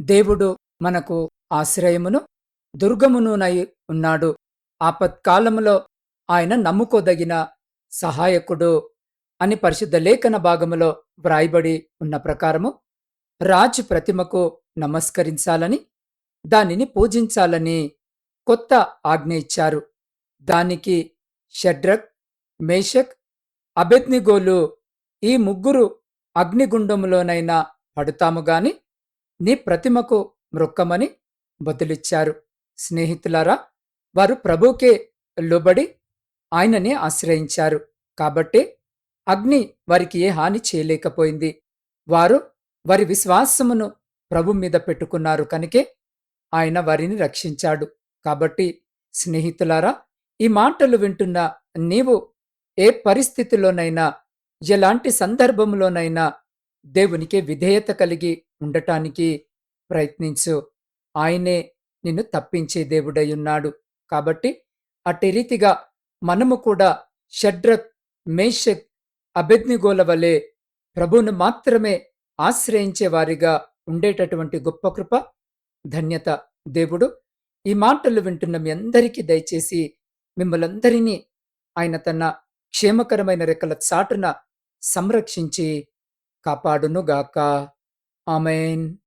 దేవుడు మనకు ఆశ్రయమును దుర్గమునునై ఉన్నాడు. ఆపత్కాలములో ఆయన నమ్ముకోదగిన సహాయకుడు అని పరిశుద్ధ లేఖన భాగములో వ్రాయబడి ఉన్న ప్రకారము రాజు ప్రతిమకు నమస్కరించాలని దానిని పూజించాలని కొత్త ఆజ్ఞ ఇచ్చారు. దానికి షడ్రక్ మేషక్ అభెజ్నిగోలు ఈ ముగ్గురు అగ్నిగుండములోనైనా పడుతాము గాని నీ ప్రతిమకు మృక్కమని బదులిచ్చారు. స్నేహితులారా వారు ప్రభుకే లోబడి ఆయనని ఆశ్రయించారు. కాబట్టి అగ్ని వారికి ఏ హాని చేయలేకపోయింది. వారు వారి విశ్వాసమును ప్రభు మీద పెట్టుకున్నారు కనుకే ఆయన వారిని రక్షించాడు. కాబట్టి స్నేహితులారా ఈ మాటలు వింటున్న నీవు ఏ పరిస్థితిలోనైనా ఎలాంటి సందర్భంలోనైనా దేవునికి విధేయత కలిగి ఉండటానికి ప్రయత్నించు. ఆయనే నిన్ను తప్పించే దేవుడై ఉన్నాడు కాబట్టి అట్టి రీతిగా మనము కూడా షడ్రక్ మేషక్ అభిజ్ఞగోల వలె ప్రభువును మాత్రమే ఆశ్రయించే వారిగా ఉండేటటువంటి గొప్ప కృప ధన్యత దేవుడు. ఈ మాటలు వింటున్న మీ అందరికీ దయచేసి మిమ్మలందరినీ ఆయన తన క్షేమకరమైన రెక్కల చాటున సంరక్షించి కాపాడునుగాక. Amen.